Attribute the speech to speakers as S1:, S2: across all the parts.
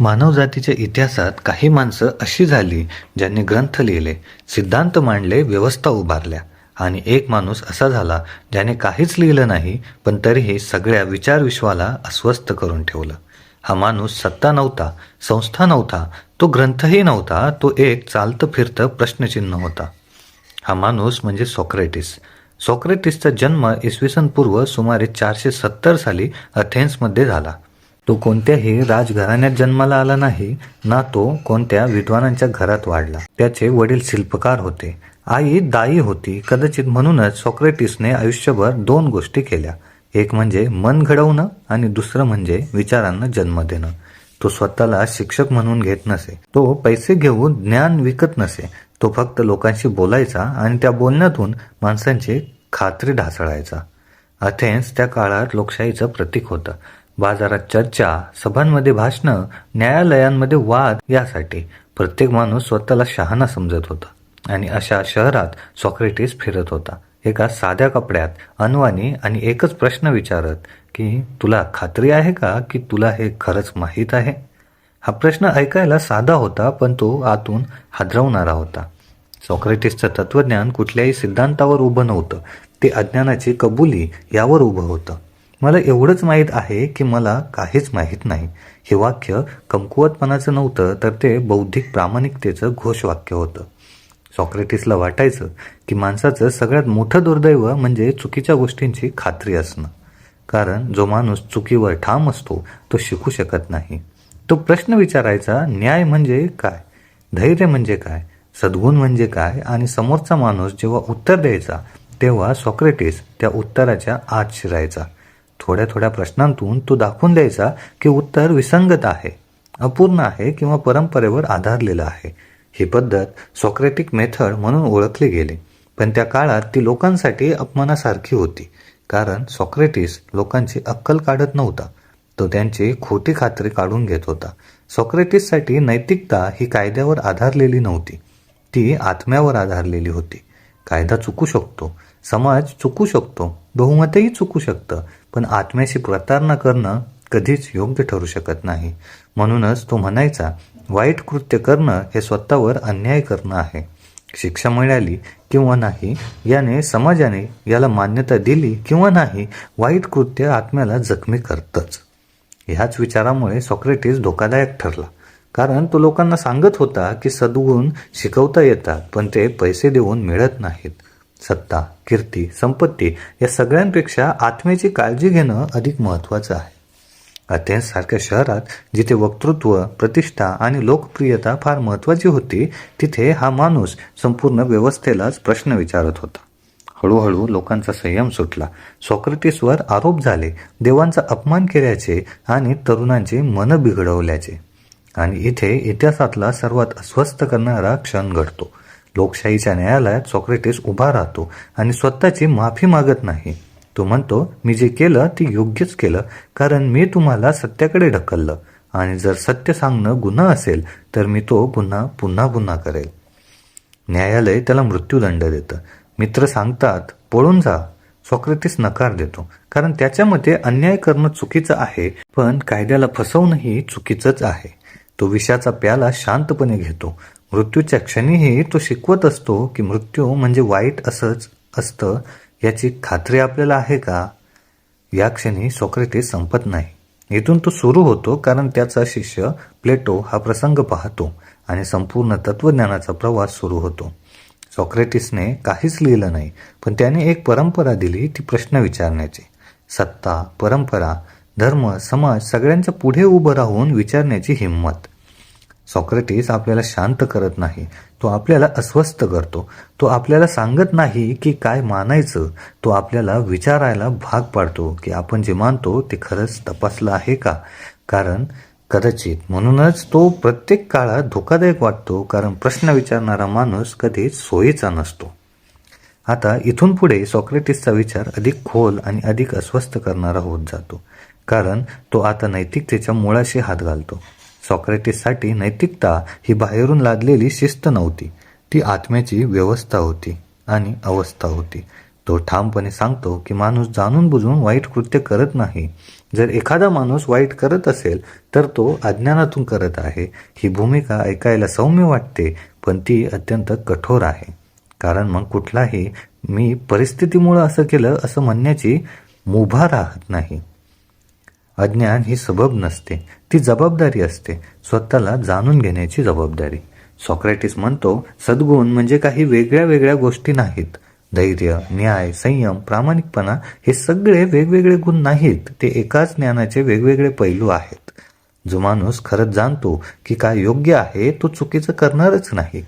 S1: मानवजातीच्या इतिहासात काही माणसं अशी झाली ज्यांनी ग्रंथ लिहिले सिद्धांत मांडले व्यवस्था उभारल्या. आणि एक माणूस असा झाला ज्याने काहीच लिहिलं नाही पण तरीही सगळ्या विचारविश्वाला अस्वस्थ करून ठेवलं. हा माणूस सत्ता नव्हता संस्था नव्हता तो ग्रंथही नव्हता तो एक चालतं फिरतं प्रश्नचिन्ह होता. हा माणूस म्हणजे सॉक्रेटिस. सॉक्रेटिसचा जन्म इसवी सन पूर्व सुमारे चारशे सत्तर साली अथेन्समध्ये झाला. तो कोणत्याही राजघराण्यात जन्माला आला नाही ना तो कोणत्या विद्वानांच्या घरात वाढला. त्याचे वडील शिल्पकार होते. आई दाई होती. कदाचित म्हणूनच सॉक्रेटिसने आयुष्यभर दोन गोष्टी केल्या. एक म्हणजे मन घडवणं आणि दुसरं म्हणजे विचारांना जन्म देणं. तो स्वतःला शिक्षक म्हणून घेत नसे. तो पैसे घेऊन ज्ञान विकत नसे. तो फक्त लोकांशी बोलायचा आणि त्या बोलण्यातून माणसांची खात्री ढासळायचा. अथेन्स त्या काळात लोकशाहीचं प्रतीक होतं. बाजारात चर्चा सभांमध्ये भाषणं न्यायालयांमध्ये वाद यासाठी प्रत्येक माणूस स्वतःला शहाणा समजत होता. आणि अशा शहरात सॉक्रेटिस फिरत होता. एका साध्या कपड्यात अनवानी आणि एकच प्रश्न विचारत की तुला खात्री आहे का की तुला हे खरंच माहीत आहे? हा प्रश्न ऐकायला साधा होता पण तो आतून हादरवणारा होता. सॉक्रेटिसचं तत्वज्ञान कुठल्याही सिद्धांतावर उभं नव्हतं. ते अज्ञानाची कबुली यावर उभं होतं. मला एवढंच माहीत आहे की मला काहीच माहीत नाही. हे वाक्य कमकुवतपणाचं नव्हतं तर ते बौद्धिक प्रामाणिकतेचं घोषवाक्य होतं. सॉक्रेटिसला वाटायचं की माणसाचं सगळ्यात मोठं दुर्दैव म्हणजे चुकीच्या गोष्टींची खात्री असणं. कारण जो माणूस चुकीवर ठाम असतो तो शिकू शकत नाही. तो प्रश्न विचारायचा न्याय म्हणजे काय? धैर्य म्हणजे काय? सद्गुण म्हणजे काय? आणि समोरचा माणूस जेव्हा उत्तर द्यायचा तेव्हा सॉक्रेटिस त्या उत्तराच्या आत शिरायचा. थोड्या थोड्या प्रश्नांतून तो दाखवून द्यायचा की उत्तर विसंगत आहे अपूर्ण आहे किंवा परंपरेवर आधारलेलं आहे. ही पद्धत सॉक्रेटिक मेथड म्हणून ओळखली गेली पण त्या काळात ती लोकांसाठी अपमानासारखी होती कारण सॉक्रेटिस लोकांची अक्कल काढत नव्हता. तो त्यांची खोटी खात्री काढून घेत होता. सॉक्रेटिससाठी नैतिकता ही कायद्यावर आधारलेली नव्हती. ती आत्म्यावर आधारलेली होती. कायदा चुकू शकतो समाज चुकू शकतो. बहुमतही चुकू शकतं. पण आत्म्याशी प्रतारणा करणं कधीच योग्य ठरू शकत नाही. म्हणूनच तो म्हणायचा वाईट कृत्य करणं हे स्वतःवर अन्याय करणं आहे. शिक्षा मिळाली किंवा नाही याने समाजाने याला मान्यता दिली किंवा नाही वाईट कृत्य आत्म्याला जखमी करतंच. ह्याच विचारामुळे सॉक्रेटिस धोकादायक ठरला. कारण तो लोकांना सांगत होता की सद्गुण शिकवता येतात पण ते पैसे देऊन मिळत नाहीत. सत्ता कीर्ती संपत्ती या सगळ्यांपेक्षा आत्म्याची काळजी घेणं अधिक महत्त्वाचं आहे. अथेन्ससारख्या शहरात जिथे वक्तृत्व प्रतिष्ठा आणि लोकप्रियता फार महत्त्वाची होती तिथे हा माणूस संपूर्ण व्यवस्थेलाच प्रश्न विचारत होता. हळूहळू लोकांचा संयम सुटला. सॉक्रेटिसवर आरोप झाले देवांचा अपमान केल्याचे आणि तरुणांचे मन बिघडवल्याचे. आणि इथे इतिहासातला सर्वात अस्वस्थ करणारा क्षण घडतो. लोकशाहीच्या न्यायालयात सॉक्रेटिस उभा राहतो आणि स्वतःची माफी मागत नाही. तो म्हणतो मी जे केलं ते योग्यच केलं कारण मी तुम्हाला सत्याकडे ढकललं. आणि जर सत्य सांगणं गुन्हा असेल तर मी तो गुन्हा पुन्हा पुन्हा करेल. न्यायालय त्याला मृत्यूदंड देतं. मित्र सांगतात पळून जा. सॉक्रेटिस नकार देतो. कारण त्याच्या मते अन्याय करणं चुकीचं आहे पण कायद्याला फसवणंही चुकीचंच आहे. तो विषाचा प्याला शांतपणे घेतो. मृत्यूच्या क्षणीही तो शिकवत असतो की मृत्यू म्हणजे वाईट असंच असतं याची खात्री आपल्याला आहे का? या क्षणी सॉक्रेटिस संपत नाही. इथून तो सुरू होतो कारण त्याचा शिष्य प्लेटो हा प्रसंग पाहतो आणि संपूर्ण तत्वज्ञानाचा प्रवास सुरू होतो. सॉक्रेटिसने काहीच लिहिलं नाही पण त्याने एक परंपरा दिली ती प्रश्न विचारण्याची. सत्ता परंपरा धर्म समाज सगळ्यांच्या पुढे उभं राहून विचारण्याची हिंमत. सॉक्रेटिस आपल्याला शांत करत नाही तो आपल्याला अस्वस्थ करतो. तो आपल्याला सांगत नाही की काय मानायचं तो आपल्याला विचारायला भाग पाडतो की आपण जे मानतो ते खरंच तपासलं आहे का? कारण कदाचित म्हणूनच तो प्रत्येक काळात धोकादायक वाटतो कारण प्रश्न विचारणारा माणूस कधीच सोयीचा नसतो. आता इथून पुढे सॉक्रेटिसचा विचार अधिक खोल आणि अधिक अस्वस्थ करणारा होत जातो कारण तो आता नैतिकतेच्या मुळाशी हात घालतो. सॉक्रेटिससाठी नैतिकता ही बाहेरून लादलेली शिस्त नव्हती. ती आत्म्याची व्यवस्था होती आणि अवस्था होती. तो ठामपणे सांगतो की माणूस जाणून बुजून वाईट कृत्य करत नाही. जर एखादा माणूस वाईट करत असेल तर तो अज्ञानातून करत आहे. ही भूमिका ऐकायला सौम्य वाटते पण ती अत्यंत कठोर आहे. कारण मग कुठलाही मी परिस्थितीमुळं असं केलं असं म्हणण्याची मुभा राहत नाही. अज्ञान ही सबब नसते. ती जबाबदारी असते. स्वतःला जाणून घेण्याची जबाबदारी. सॉक्रेटिस म्हणतो सद्गुण म्हणजे काही वेगळ्या वेगळ्या गोष्टी नाहीत. धैर्य न्याय संयम प्रामाणिकपणा हे सगळे वेगवेगळे गुण नाहीत. ते एकाच ज्ञानाचे वेगवेगळे पैलू आहेत. जो माणूस खरंच जाणतो की काय योग्य आहे तो चुकीचं करणारच नाही.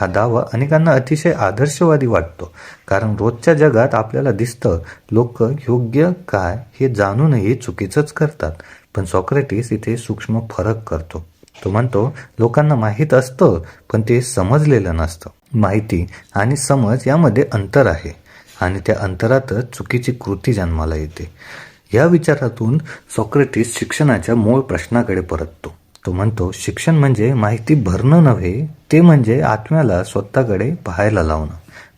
S1: हा दावा अनेकांना अतिशय आदर्शवादी वाटतो. कारण रोजच्या जगात आपल्याला दिसतं लोक योग्य काय हे जाणूनही चुकीचंच करतात. पण सॉक्रेटिस इथे सूक्ष्म फरक करतो. तो म्हणतो लोकांना माहीत असतं पण ते समजलेलं नसतं. माहिती आणि समज यामध्ये अंतर आहे. आणि त्या अंतरातच चुकीची कृती जन्माला येते. या विचारातून सॉक्रेटिस शिक्षणाच्या मूळ प्रश्नाकडे परततो. तो म्हणतो शिक्षण म्हणजे माहिती भरणं नव्हे ते म्हणजे आत्म्याला स्वतःकडे पाहायला लावणं.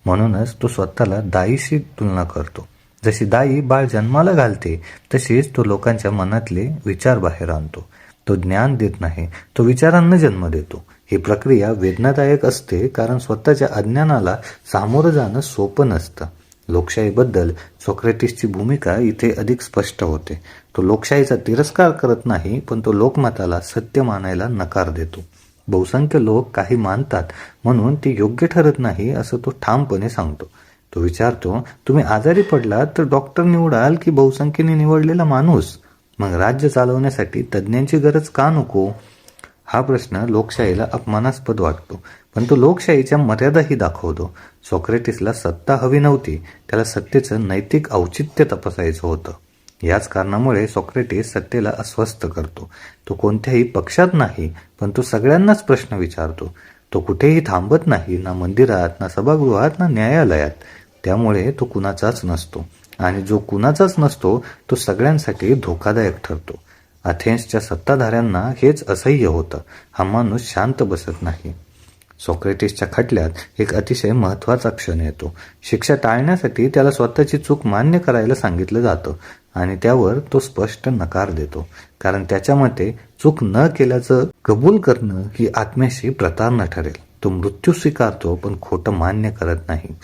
S1: म्हणूनच तो स्वतःला दाईशी तुलना करतो. जशी दाई बाळ जन्माला घालते तशीच तो लोकांच्या मनातले विचार बाहेर आणतो. तो ज्ञान देत नाही तो विचारांना जन्म देतो. ही प्रक्रिया वेदनादायक असते कारण स्वतःच्या अज्ञानाला सामोरं जाणं सोपं नसतं. लोकशाहीबद्दल सोक्रेटिसची भूमिका इथे अधिक स्पष्ट होते. तो लोकशाहीचा तिरस्कार करत नाही पण तो लोकमताला सत्य मानायला नकार देतो. बहुसंख्य लोक काही मानतात म्हणून ती योग्य ठरत नाही असं तो ठामपणे सांगतो. तो विचारतो तुम्ही आजारी पडलात तर डॉक्टर निवडाल की बहुसंख्येने निवडलेला माणूस? मग राज्य चालवण्यासाठी तज्ज्ञांची गरज का नको? हा प्रश्न लोकशाहीला अपमानास्पद वाटतो पण तो लोकशाहीच्या मर्यादाही दाखवतो. सॉक्रेटिसला सत्ता हवी नव्हती त्याला सत्तेचं नैतिक औचित्य तपासायचं होतं. याच कारणामुळे सॉक्रेटिस सत्तेला अस्वस्थ करतो. तो कोणत्याही पक्षात नाही पण तो सगळ्यांनाच प्रश्न विचारतो. तो कुठेही थांबत नाही ना मंदिरात ना सभागृहात ना न्यायालयात. त्यामुळे तो कुणाचाच नसतो. आणि जो कुणाचाच नसतो तो सगळ्यांसाठी धोकादायक ठरतो. अथेन्सच्या सत्ताधाऱ्यांना हेच असह्य होतं. हा माणूस शांत बसत नाही. सॉक्रेटिसच्या खटल्यात एक अतिशय महत्त्वाचा क्षण येतो. शिक्षा टाळण्यासाठी त्याला स्वतःची चूक मान्य करायला सांगितलं जातं. आणि त्यावर तो स्पष्ट नकार देतो. कारण त्याच्या मते चूक न केल्याचं कबूल करणं ही आत्म्याशी प्रतारणा ठरेल. तो मृत्यू स्वीकारतो पण खोटं मान्य करत नाही.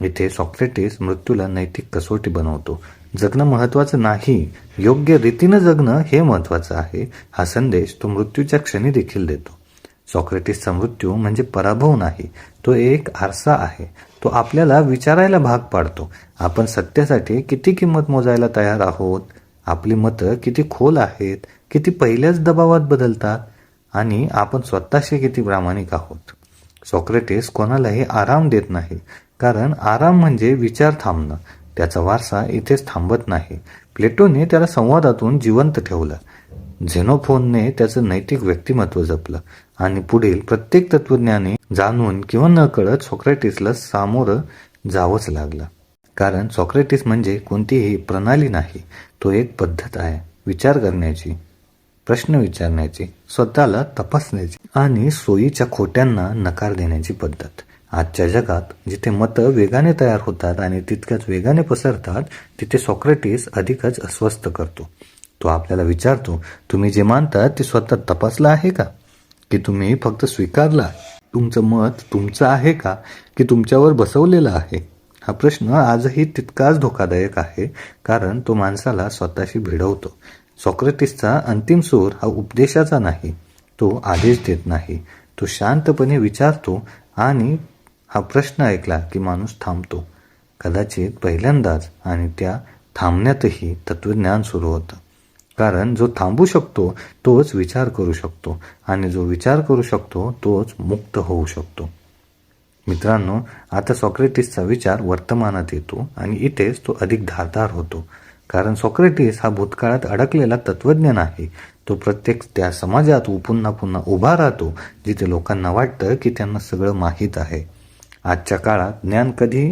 S1: इथे सॉक्रेटिस मृत्यूला नैतिक कसोटी बनवतो. जगणं महत्वाचं नाही योग्य रीतीनं जगणं हे महत्वाचं आहे हा संदेश तो मृत्यूच्या क्षणी देखील देतो. सॉक्रेटिसचा मृत्यू म्हणजे पराभव नाही तो एक आरसा आहे. तो आपल्याला विचारायला भाग पाडतो. आपण सत्यासाठी किती किंमत मोजायला तयार आहोत? आपली मतं किती खोल आहेत? किती पहिल्याच दबावात बदलतात? आणि आपण स्वतःशी किती प्रामाणिक आहोत? सॉक्रेटिस कोणालाही आराम देत नाही. कारण आराम म्हणजे विचार थांबणं. त्याचा वारसा इथेच थांबत नाही. प्लेटोने त्याला संवादातून जिवंत ठेवलं. झेनोफोनने त्याचं नैतिक व्यक्तिमत्व जपलं. आणि पुढील प्रत्येक तत्वज्ञाने जाणून किंवा न कळत सॉक्रेटिसला सामोरं जावंच लागलं. कारण सॉक्रेटिस म्हणजे कोणतीही प्रणाली नाही तो एक पद्धत आहे विचार करण्याची प्रश्न विचारण्याची स्वतःला तपासण्याची आणि सोयीच्या खोट्यांना नकार देण्याची पद्धत. आजच्या जगात जिथे मतं वेगाने तयार होतात आणि तितक्याच वेगाने पसरतात तिथे सॉक्रेटिस अधिकच अस्वस्थ करतो. तो आपल्याला विचारतो तुम्ही जे मानतात ते स्वतः तपासलं आहे का? की तुम्ही फक्त स्वीकारला. तुमचं मत तुमचं आहे का? की तुमच्यावर बसवलेलं आहे? हा प्रश्न आजही तितकाच धोकादायक आहे कारण तो माणसाला स्वतःशी भिडवतो. सॉक्रेटिसचा अंतिम सूर हा उपदेशाचा नाही. तो आदेश देत नाही. तो शांतपणे विचारतो आणि हा प्रश्न ऐकला की माणूस थांबतो. कदाचित पहिल्यांदाच आणि त्या थांबण्यातही तत्वज्ञान सुरू होतं. कारण जो थांबू शकतो तोच विचार करू शकतो. आणि जो विचार करू शकतो तोच मुक्त होऊ शकतो. मित्रांनो आता सॉक्रेटिसचा विचार वर्तमानात येतो आणि इथेच तो अधिक धारदार होतो. कारण सॉक्रेटिस हा भूतकाळात अडकलेला तत्वज्ञ नाही तो प्रत्येक त्या समाजात पुन्हा पुन्हा उभा राहतो जिथे लोकांना वाटतं की त्यांना सगळं माहीत आहे. आजच्या काळात ज्ञान कधी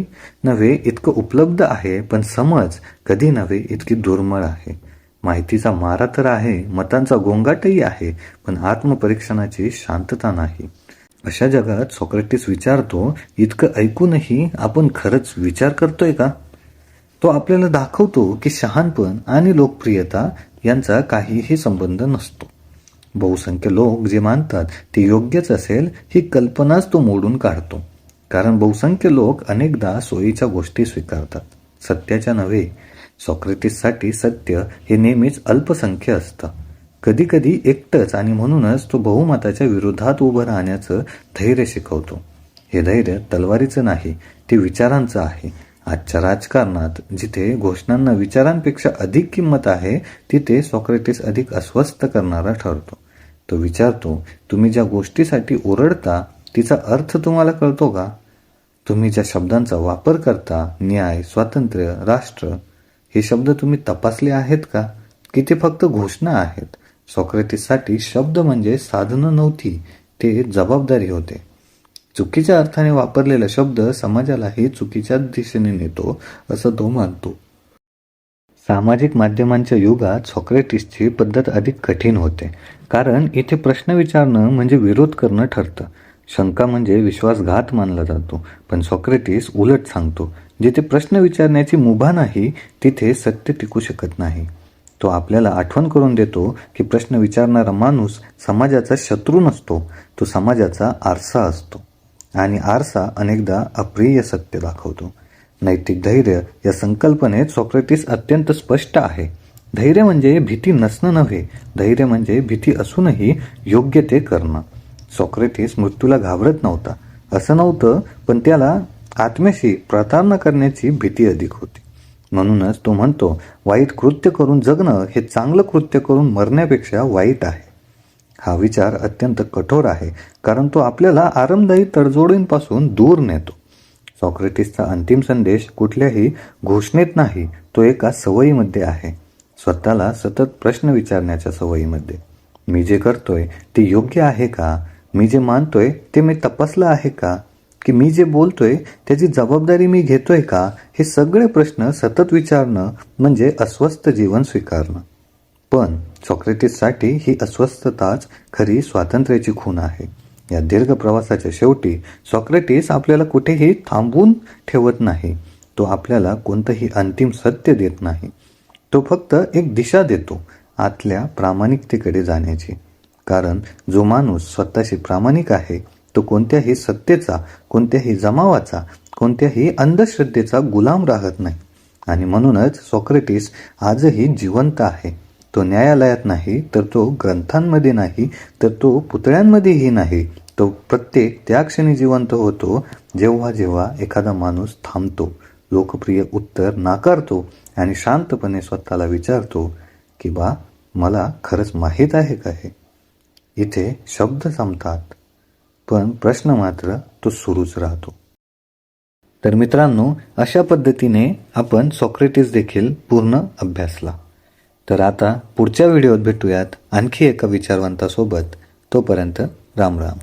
S1: नव्हे इतकं उपलब्ध आहे पण समज कधी नव्हे इतकी दुर्मिळ आहे. माहितीचा मारा तर आहे मतांचा गोंगाटही आहे पण आत्मपरीक्षणाची शांतता नाही. अशा जगात सॉक्रेटिस विचारतो इतकं ऐकूनही आपण खरंच विचार करतोय का? तो आपल्याला दाखवतो की शहाणपण आणि लोकप्रियता यांचा काहीही संबंध नसतो. बहुसंख्य लोक जे मानतात ते योग्यच असेल ही कल्पनाच तो मोडून काढतो. कारण बहुसंख्य लोक अनेकदा सोयीच्या गोष्टी स्वीकारतात. सत्याच्या नव्हे सॉक्रेटिससाठी सत्य हे नेहमीच अल्पसंख्य असतं. कधीकधी एकटंच आणि म्हणूनच तो बहुमताच्या विरोधात उभं राहण्याचं धैर्य शिकवतो. हे धैर्य तलवारीचं नाही ते विचारांचं आहे. आजच्या राजकारणात जिथे घोषणांना विचारांपेक्षा अधिक किंमत आहे तिथे सॉक्रेटिस अधिक अस्वस्थ करणारा ठरतो. तो विचारतो तुम्ही ज्या गोष्टीसाठी ओरडता तिचा अर्थ तुम्हाला कळतो का? तुम्ही ज्या शब्दांचा वापर करता न्याय स्वातंत्र्य राष्ट्र हे शब्द तुम्ही तपासले आहेत का? की ते फक्त घोषणा आहेत. सॉक्रेटिससाठी शब्द म्हणजे साधनं नव्हती ते जबाबदारी होते. चुकीच्या अर्थाने वापरलेला शब्द समाजालाही चुकीच्या दिशेने नेतो असं तो मानतो सामाजिक माध्यमांच्या युगात सॉक्रेटिसची पद्धत अधिक कठीण होते. कारण इथे प्रश्न विचारणं म्हणजे विरोध करणं ठरतं. शंका म्हणजे विश्वासघात मानला जातो. पण सॉक्रेटिस उलट सांगतो. जिथे प्रश्न विचारण्याची मुभा नाही तिथे सत्य टिकू शकत नाही. तो आपल्याला आठवण करून देतो की प्रश्न विचारणारा माणूस समाजाचा शत्रू नसतो तो समाजाचा आरसा असतो. आणि आरसा अनेकदा अप्रिय सत्य दाखवतो. नैतिक धैर्य या संकल्पनेत सॉक्रेटिस अत्यंत स्पष्ट आहे. धैर्य म्हणजे भीती नसणं नव्हे धैर्य म्हणजे भीती असूनही योग्य ते करणं. सॉक्रेटिस मृत्यूला घाबरत नव्हता. असं नव्हतं पण त्याला आत्म्याशी प्रतारणा करण्याची भीती अधिक होती. म्हणूनच तो म्हणतो वाईट कृत्य करून जगणं हे चांगलं कृत्य करून मरण्यापेक्षा वाईट आहे. हा विचार अत्यंत कठोर आहे कारण तो आपल्याला आरामदायी तडजोडींपासून दूर नेतो. सॉक्रेटिसचा अंतिम संदेश कुठल्याही घोषणेत नाही तो एका सवयीमध्ये आहे. स्वतःला सतत प्रश्न विचारण्याच्या सवयीमध्ये. मी जे करतोय ते योग्य आहे का? मी जे मानतोय ते मी तपासलं आहे का? की मी जे बोलतोय त्याची जबाबदारी मी घेतोय का हे सगळे प्रश्न सतत विचारणं म्हणजे अस्वस्थ जीवन स्वीकारणं. पण सॉक्रेटिससाठी ही अस्वस्थताच खरी स्वातंत्र्याची खूण आहे. या दीर्घ प्रवासाच्या शेवटी सॉक्रेटिस आपल्याला कुठेही थांबवून ठेवत नाही. तो आपल्याला कोणतंही अंतिम सत्य देत नाही. तो फक्त एक दिशा देतो आतल्या प्रामाणिकतेकडे जाण्याची. कारण जो माणूस स्वतःशी प्रामाणिक आहे तो कोणत्याही सत्तेचा कोणत्याही जमावाचा कोणत्याही अंधश्रद्धेचा गुलाम राहत नाही. आणि म्हणूनच सॉक्रेटिस आजही जिवंत आहे. तो न्यायालयात नाही तर तो ग्रंथांमध्ये नाही तर तो पुतळ्यांमध्येही नाही. तो प्रत्येक त्या क्षणी जिवंत होतो जेव्हा जेव्हा एखादा माणूस थांबतो लोकप्रिय उत्तर नाकारतो आणि शांतपणे स्वतःला विचारतो की बा मला खरंच माहीत आहे का हे? इथे शब्द संपतात पण प्रश्न मात्र तो सुरूच राहतो. तर मित्रांनो अशा पद्धतीने आपण सॉक्रेटिस देखील पूर्ण अभ्यासला. तर आता पुढच्या व्हिडिओत भेटूयात आणखी एका विचारवंतासोबत. तोपर्यंत राम राम.